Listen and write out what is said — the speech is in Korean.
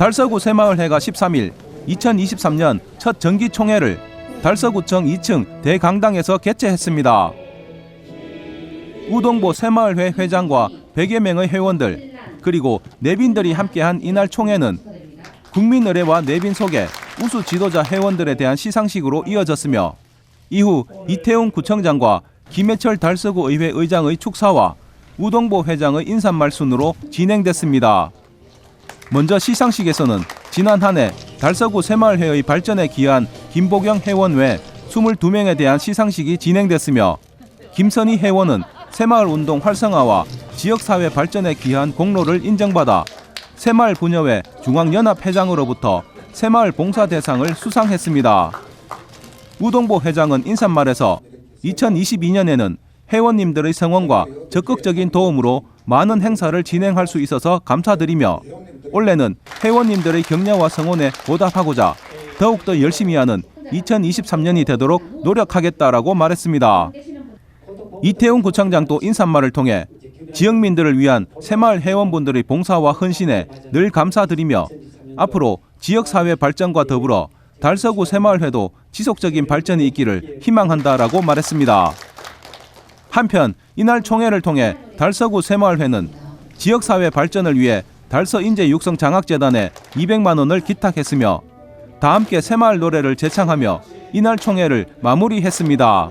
달서구 새마을회가 13일 2023년 첫 정기총회를 달서구청 2층 대강당에서 개최했습니다. 우동보 새마을회 회장과 100여 명의 회원들 그리고 내빈들이 함께한 이날 총회는 국민의례와 내빈 속에 우수 지도자 회원들에 대한 시상식으로 이어졌으며 이후 이태웅 구청장과 김해철 달서구 의회 의장의 축사와 우동보 회장의 인사말 순으로 진행됐습니다. 먼저 시상식에서는 지난 한 해 달서구 새마을회의 발전에 기여한 김보경 회원 외 22명에 대한 시상식이 진행됐으며 김선희 회원은 새마을 운동 활성화와 지역사회 발전에 기여한 공로를 인정받아 새마을 분여회 중앙연합 회장으로부터 새마을 봉사 대상을 수상했습니다. 우동보 회장은 인사말에서 2022년에는 회원님들의 성원과 적극적인 도움으로 많은 행사를 진행할 수 있어서 감사드리며 올해는 회원님들의 격려와 성원에 보답하고자 더욱더 열심히 하는 2023년이 되도록 노력하겠다라고 말했습니다. 이태웅 구청장도 인사말을 통해 지역민들을 위한 새마을 회원분들의 봉사와 헌신에 늘 감사드리며 앞으로 지역사회 발전과 더불어 달서구 새마을회도 지속적인 발전이 있기를 희망한다라고 말했습니다. 한편 이날 총회를 통해 달서구 새마을회는 지역사회 발전을 위해 달서 인재 육성 장학재단에 200만 원을 기탁했으며 다 함께 새마을 노래를 제창하며 이날 총회를 마무리했습니다.